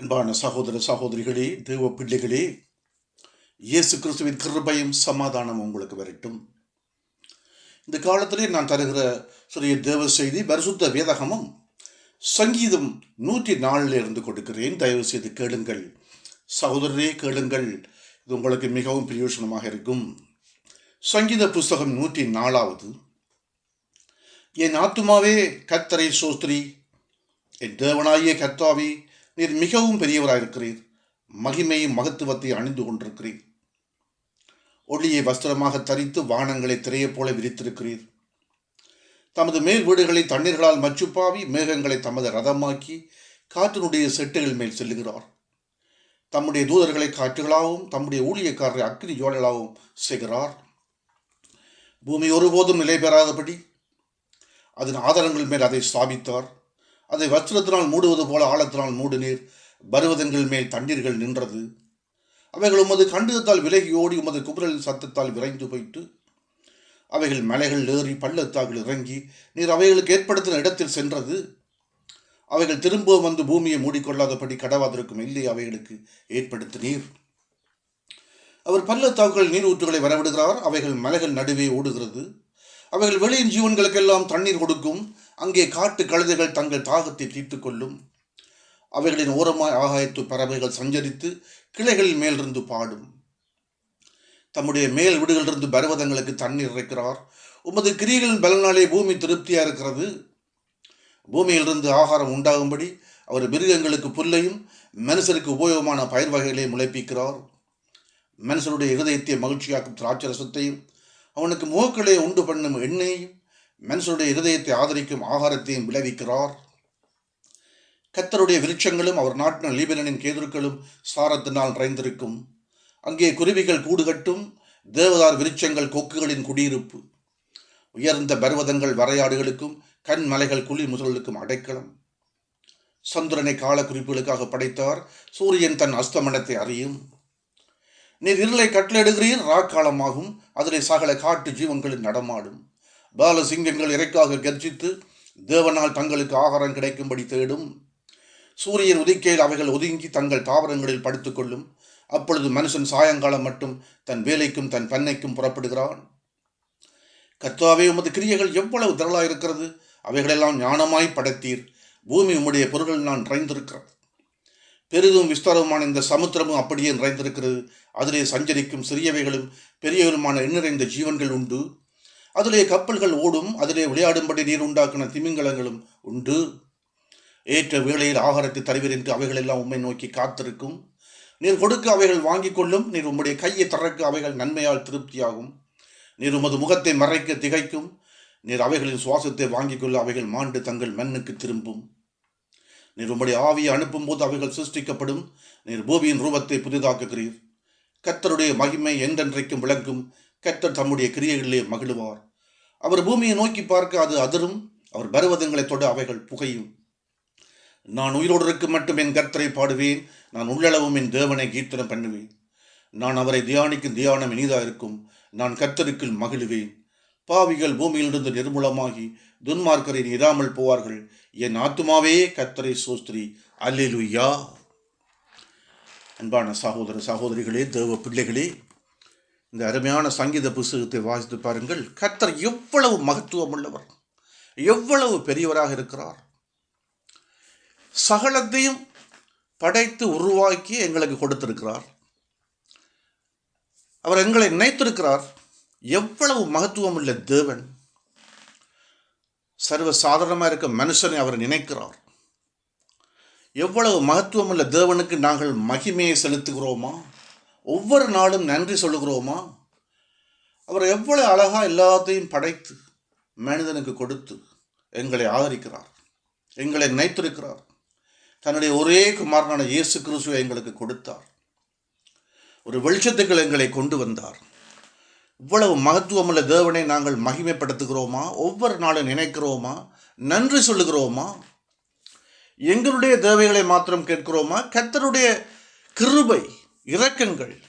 அன்பான சகோதர சகோதரிகளே தேவ பிள்ளைகளே இயேசு கிறிஸ்துவின் கிருபையும் சமாதானம் உங்களுக்கு வரட்டும். இந்த காலத்திலே நான் தருகிற சிறிய தேவ செய்தி பரிசுத்த வேதகமும் சங்கீதம் நூற்றி நாலில் இருந்து கொடுக்கிறேன். தயவு செய்து கேளுங்கள். சகோதரரே கேளுங்கள். இது உங்களுக்கு மிகவும் பிரயோஜனமாக இருக்கும். சங்கீத புஸ்தகம் நூற்றி நாலாவது. என் ஆத்துமாவே கத்தரை சோஸ்திரி என் தேவனாகிய கத்தாவே நீர் மிகவும் பெரியவராயிருக்கிறீர் மகிமையும் மகத்துவத்தை அணிந்து கொண்டிருக்கிறீர். ஒளியை வஸ்திரமாக தரித்து வானங்களை திரையைப் போல விரித்திருக்கிறீர். தமது மேல் வீடுகளை தண்ணீர்களால் மச்சுப்பாவி மேகங்களை தமது ரதமாக்கி காற்றினுடைய செட்டுகள் மேல் செல்லுகிறார். தம்முடைய தூதர்களை காற்றுகளாகவும் தம்முடைய ஊழியக்காரரை அக்னி ஜோழலாகவும் செய்கிறார். பூமி ஒருபோதும் நிலை பெறாதபடி அதன் ஆதாரங்கள் மேல் அதை ஸ்தாபித்தார். அதை வஸ்திரத்தினால் மூடுவது போல ஆழத்தினால் மூடினீர் பருவதங்கள் மேல் தண்ணீர்கள் நின்றது. அவைகள் உமது கண்டுகத்தால் விலகி ஓடி உமது குபிரலின் சத்தத்தால் விரைந்து போயிட்டு அவைகள் மலைகள் ஏறி பள்ளத்தாக்கள் இறங்கி நீர் அவைகளுக்கு ஏற்படுத்தின இடத்தில் சென்றது. அவைகள் திரும்ப வந்து பூமியை மூடிக்கொள்ளாதபடி கடவாதிருக்கும் இல்லை அவைகளுக்கு ஏற்படுத்தினீர் அவர் பள்ளத்தாக்குகள் நீர் ஊற்றுகளை வரவிடுகிறார். அவைகள் மலைகள் நடுவே ஓடுகிறது. அவைகள் வெளியின் ஜீவன்களுக்கெல்லாம் தண்ணீர் கொடுக்கும். அங்கே காட்டு கழுதைகள் தங்கள் தாகத்தை தீர்த்து கொள்ளும். அவைகளின் ஓரமாய் ஆகாயத்து பறவைகள் சஞ்சரித்து கிளைகளின் மேலிருந்து பாடும். தம்முடைய மேல் வீடுகளிலிருந்து பர்வதங்களுக்கு தண்ணீர் இறைக்கிறார். உமது கிரிகளின் பலனாலே பூமி திருப்தியாக இருக்கிறது. பூமியிலிருந்து ஆகாரம் உண்டாகும்படி அவர் மிருகங்களுக்கு புல்லையும் மனுஷருக்கு உபயோகமான பயிர் வகைகளையும் முளைப்பிக்கிறார். மனுஷனுடைய இருதயத்தை மகிழ்ச்சியாக்கும் திராட்சரசத்தையும் அவனுக்கு முகக்களை உண்டு பண்ணும் எண்ணெயையும் மனுஷனுடைய இருதயத்தை ஆதரிக்கும் ஆகாரத்தையும் விளைவிக்கிறார். கத்தருடைய விருட்சங்களும் அவர் நாட்டின லீபனனின் கேதுருக்களும் சாரத்தினால் நிறைந்திருக்கும். அங்கே குருவிகள் கூடு கட்டும் தேவதார் விருட்சங்கள் கொக்குகளின் குடியிருப்பு. உயர்ந்த பர்வதங்கள் வரையாடுகளுக்கும் கண் மலைகள் குழி முதல்களுக்கும் அடைக்கலம். சந்திரனை கால குறிப்புகளுக்காக படைத்தார் சூரியன் தன் அஸ்தமனத்தை அறியும். நீர் இருளை கட்டளிடுகிறீர் ராக்காலமாகும் அதிலே சகல காட்டு ஜீவன்களில் நடமாடும். பால சிங்கங்கள் இறைக்காக கர்ஜித்து தேவனால் தங்களுக்கு ஆகாரம் கிடைக்கும்படி தேடும். சூரியன் உதிக்கையில் அவைகள் ஒதுங்கி தங்கள் தாவரங்களில் படுத்துக்கொள்ளும் அப்பொழுது மனுஷன் சாயங்காலம் மட்டும் தன் வேலைக்கும் தன் பண்ணைக்கும் புறப்படுகிறான். கர்த்தாவே உமது கிரியைகள் எவ்வளவு திரளாயிருக்கிறது அவைகளெல்லாம் ஞானமாய் படைத்தீர். பூமி உம்முடைய பொருள்கள் நான் நிறைந்திருக்கிறது. பெரிதும் விஸ்தாரமான இந்த சமுத்திரமும் அப்படியே நிறைந்திருக்கிறது. அதிலே சஞ்சரிக்கும் சிறியவைகளும் பெரியவருமான எண்ணிறைந்த ஜீவன்கள் உண்டு. அதிலே கப்பல்கள் ஓடும் அதிலே விளையாடும்படி நீர் உண்டாக்கின திமிங்கலங்களும் உண்டு. ஏற்ற வேளையில் ஆகாரத்தை தருவீர் என்று அவைகள் எல்லாம் உண்மை நோக்கி காத்திருக்கும். நீர் கொடுக்க அவைகள் வாங்கிக் கொள்ளும் நீர் உம்முடைய கையை திறக்க அவைகள் நன்மையால் திருப்தியாகும். நீர் உமது முகத்தை மறைக்க திகைக்கும் நீர் அவைகளின் சுவாசத்தை வாங்கிக் கொள்ள அவைகள் மாண்டு தங்கள் மண்ணுக்கு திரும்பும். நீர் உம்முடைய ஆவியை அனுப்பும் போது அவைகள் சிருஷ்டிக்கப்படும். நீர் பூமியின் ரூபத்தை புதிதாக்குகிறீர். கத்தருடைய மகிமை என்றென்றைக்கும் விளங்கும். கர்த்தர் தம்முடைய கிரியைகளிலே மகிழுவார். அவர் பூமியை நோக்கி பார்க்க அது அதிரும். அவர் பருவதங்களை தொட அவைகள் புகையும். நான் உயிரோடு இருக்க மட்டும் என் கர்த்தரை பாடுவேன். நான் உள்ளளவும் என் தேவனை கீர்த்தனம் பண்ணுவேன். நான் அவரை தியானிக்கும் தியானம் இனிதாக இருக்கும். நான் கர்த்தருக்குள் மகிழுவேன். பாவிகள் பூமியிலிருந்து நிர்மூலமாகி துன்மார்க்கரை இராமல் போவார்கள். என் ஆத்துமாவே கர்த்தரை சோஸ்திரி. அல்லேலுயா. அன்பான சகோதர சகோதரிகளே தேவ பிள்ளைகளே இந்த அருமையான சங்கீத புஸ்தகத்தை வாசித்து பாருங்கள். கர்த்தர் எவ்வளவு மகத்துவம் உள்ளவர் எவ்வளவு பெரியவராக இருக்கிறார். சகலத்தையும் படைத்து உருவாக்கி எங்களுக்கு கொடுத்திருக்கிறார். அவர் எங்களை நினைத்திருக்கிறார். எவ்வளவு மகத்துவம் உள்ள தேவன். சர்வ சாதாரணமாக இருக்க மனுஷனை அவர் நினைக்கிறார். எவ்வளவு மகத்துவம் உள்ள தேவனுக்கு நாங்கள் மகிமையை செலுத்துகிறோமா? ஒவ்வொரு நாளும் நன்றி சொல்லுகிறோமா? அவர் எவ்வளவு அழகா எல்லாத்தையும் படைத்து மனிதனுக்கு கொடுத்து எங்களை ஆதரிக்கிறார் எங்களை நினைத்திருக்கிறார். தன்னுடைய ஒரே குமாரனான இயேசு கிறிஸ்துவை எங்களுக்கு கொடுத்தார். ஒரு வெளிச்சத்துக்கள் எங்களை கொண்டு வந்தார். இவ்வளவு மகத்துவமுள்ள தேவனை நாங்கள் மகிமைப்படுத்துகிறோமா? ஒவ்வொரு நாளும் நினைக்கிறோமா? நன்றி சொல்லுகிறோமா? எங்களுடைய தேவைகளை மாத்திரம் கேட்கிறோமா? கத்தருடைய கிருபை இரக்கங்கள்.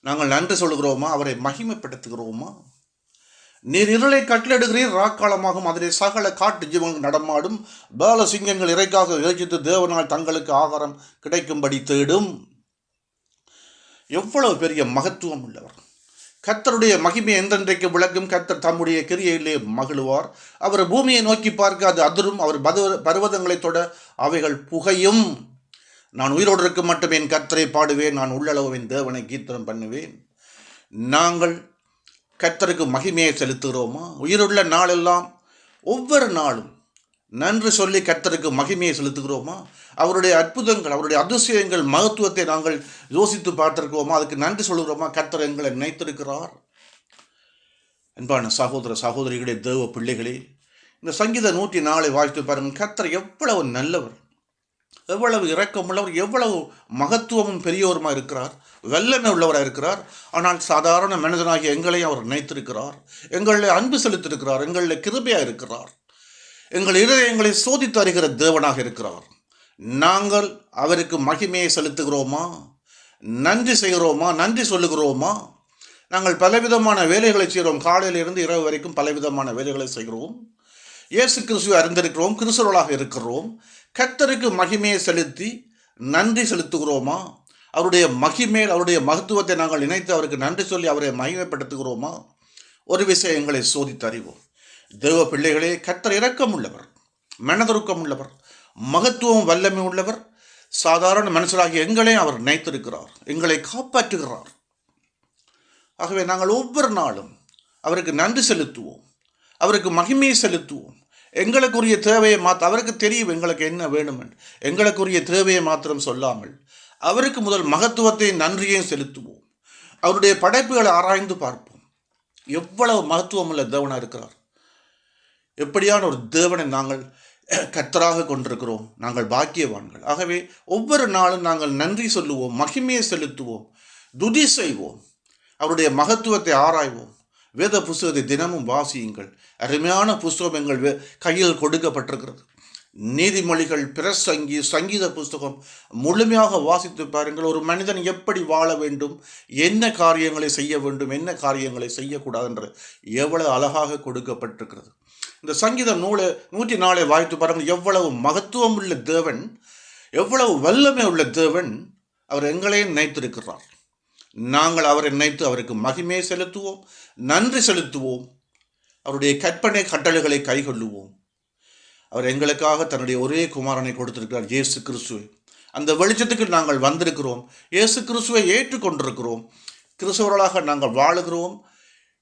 நாங்கள் நன்றி சொல்லுகிறோமா? அவரை மகிமைப்படுத்துகிறோமா? நீர் இருளை கட்டளிடுகிறீர் ராக்காலமாகும் அதிலே சகல காட்டு ஜீவங்கள் நடமாடும். பால சிங்கங்கள் இறைக்காக யோசித்து தேவனால் தங்களுக்கு ஆகாரம் கிடைக்கும்படி தேடும். எவ்வளவு பெரிய மகத்துவம் உள்ளவர். கர்த்தருடைய மகிமை எந்தென்றைக்கு விளக்கும் கர்த்தர் தம்முடைய கிரியையிலே மகிழ்வார். அவர் பூமியை நோக்கி பார்க்க அது அதிரும். அவர் பருவ பர்வதங்களைத் தொட அவைகள் புகையும். நான் உயிரோடு இருக்க மட்டும் என் கர்த்தரை பாடுவேன் நான் உள்ளளவு என் தேவனை கீர்த்தனம் பண்ணுவேன். நாங்கள் கர்த்தருக்கு மகிமையை செலுத்துகிறோமா? உயிருள்ள நாளெல்லாம் ஒவ்வொரு நாளும் நன்றி சொல்லி கர்த்தருக்கு மகிமையை செலுத்துகிறோமா? அவருடைய அற்புதங்கள் அவருடைய அதிசயங்கள் மகத்துவத்தை நாங்கள் யோசித்து பார்த்திருக்கிறோமா? அதுக்கு நன்றி சொல்லுகிறோமா? கர்த்தர் எங்களை நினைத்திருக்கிறார். அன்பான சகோதர சகோதரிகளே தேவ பிள்ளைகளே இந்த சங்கீத நூற்றி நாளை வாழ்த்து பாருங்கள். கர்த்தர் எவ்வளவு நல்லவர். எவ்வளவு இரக்கமுள்ளவர் எவ்வளவு மகத்துவமும் பெரியவருமா இருக்கிறார். வல்லமை உள்ளவராக இருக்கிறார். ஆனால் சாதாரண மனிதனாகிய எங்களையும் அவர் நினைத்திருக்கிறார். எங்களில் அன்பு செலுத்திருக்கிறார். எங்களில் கிருபையாக இருக்கிறார். எங்கள் இருதயங்களை சோதித்து அறிகிற தேவனாக இருக்கிறார். நாங்கள் அவருக்கு மகிமையை செலுத்துகிறோமா? நன்றி செய்கிறோமா? நன்றி சொல்லுகிறோமா? நாங்கள் பலவிதமான வேலைகளை செய்கிறோம். காலையிலிருந்து இரவு வரைக்கும் பலவிதமான வேலைகளை செய்கிறோம். இயேசு கிறிஸ்துவை அறிந்திருக்கிறோம். கிறிஸ்தவர்களாக இருக்கிறோம். கர்த்தருக்கு மகிமையை செலுத்தி நன்றி செலுத்துகிறோமா? அவருடைய மகிமேல் அவருடைய மகத்துவத்தை நாங்கள் நினைத்து அவருக்கு நன்றி சொல்லி அவரை மகிமைப்படுத்துகிறோமா? ஒரு விஷயம் எங்களை சோதித்து அறிவோம். தேவ பிள்ளைகளே கர்த்தர் இரக்கம் உள்ளவர் மனதுருக்கம் உள்ளவர் மகத்துவம் வல்லமை உள்ளவர். சாதாரண மனுஷராகிய எங்களையும் அவர் நினைத்திருக்கிறார் எங்களை காப்பாற்றுகிறார். ஆகவே நாங்கள் ஒவ்வொரு நாளும் அவருக்கு நன்றி செலுத்துவோம் அவருக்கு மகிமையை செலுத்துவோம். எங்களுக்குரிய தேவையை மாற்ற அவருக்கு தெரியும் எங்களுக்கு என்ன வேணும் என்று எங்களுக்குரிய தேவையை மாத்திரம் சொல்லாமல் அவருக்கு முதல் மகத்துவத்தை நன்றியையும் செலுத்துவோம். அவருடைய படைப்புகளை ஆராய்ந்து பார்ப்போம். எவ்வளவு மகத்துவம் உள்ள தேவனாக இருக்கிறார். எப்படியான ஒரு தேவனை நாங்கள் கத்தராக கொண்டிருக்கிறோம். நாங்கள் பாக்கியவான்கள். ஆகவே ஒவ்வொரு நாளும் நாங்கள் நன்றி சொல்லுவோம் மகிமையை செலுத்துவோம் துதி செய்வோம். அவருடைய மகத்துவத்தை ஆராய்வோம். வேத புஸ்தகத்தை தினமும் வாசியுங்கள். அருமையான புஸ்தகம் எங்கள் வே- கையில் கொடுக்கப்பட்டிருக்கிறது. நீதிமொழிகள் பிரசங்கி சங்கீத புஸ்தகம் முழுமையாக வாசித்து பாருங்கள். ஒரு மனிதன் எப்படி வாழ வேண்டும் என்ன காரியங்களை செய்ய வேண்டும் என்ன காரியங்களை செய்யக்கூடாது என்று எவ்வளவு அழகாக கொடுக்கப்பட்டிருக்கிறது. இந்த சங்கீத நூலை நூற்றி நாளை வாய்த்து பாருங்கள். எவ்வளவு மகத்துவம் உள்ள தேவன் எவ்வளவு வல்லமை உள்ள தேவன் அவர் எங்களையும் நினைத்திருக்கிறார். நாங்கள் அவரை நினைத்து அவருக்கு மகிமையை செலுத்துவோம் நன்றி செலுத்துவோம். அவருடைய கற்பனை கட்டளைகளை கைகொள்ளுவோம். அவர் எங்களுக்காக தன்னுடைய ஒரே குமாரனை கொடுத்திருக்கிறார் இயேசு கிறிஸ்துவை. அந்த வெளிச்சத்துக்கு நாங்கள் வந்திருக்கிறோம் இயேசு கிறிஸ்துவை ஏற்றுக்கொண்டிருக்கிறோம். கிறிஸ்தவர்களாக நாங்கள் வாழுகிறோம்.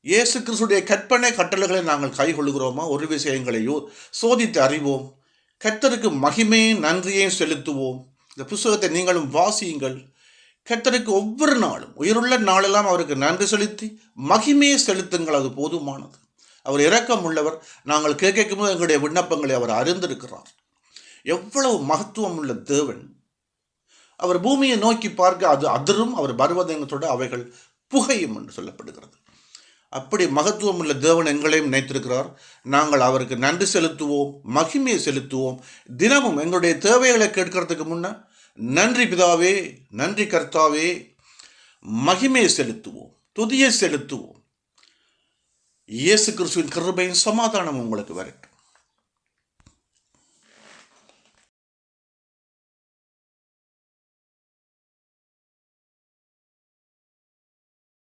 இயேசு கிறிஸ்துடைய கற்பனை கட்டளைகளை நாங்கள் கைகொள்கிறோமா ஒரு விஷயங்களையோ சோதித்து அறிவோம். கர்த்தருக்கு மகிமையும் நன்றியையும் செலுத்துவோம். இந்த புஸ்தகத்தை நீங்களும் வாசியுங்கள். கர்த்தருக்கு ஒவ்வொரு நாளும் உயிருள்ள நாளெல்லாம் அவருக்கு நன்றி செலுத்தி மகிமையை செலுத்துங்கள் அது போதுமானது. அவர் இரக்கம் உள்ளவர். நாங்கள் கேட்கும் போது எங்களுடைய விண்ணப்பங்களை அவர் அறிந்திருக்கிறார். எவ்வளவு மகத்துவம் உள்ள தேவன். அவர் பூமியை நோக்கி பார்க்க அது அதிரும் அவர் பர்வதங்களோட அவைகள் புகையும் என்று சொல்லப்படுகிறது. அப்படி மகத்துவம் உள்ள தேவன் எங்களையும் நினைத்திருக்கிறார். நாங்கள் அவருக்கு நன்றி செலுத்துவோம் மகிமையை செலுத்துவோம். தினமும் எங்களுடைய தேவைகளை கேட்கறதுக்கு முன்னே நன்றி பிதாவே நன்றி கர்த்தாவே மகிமையை செலுத்துவோம் துதியை செலுத்துவோம். இயேசு கிறிஸ்துவின் கிருபையின் சமாதானம் உங்களுக்கு வரட்டும்.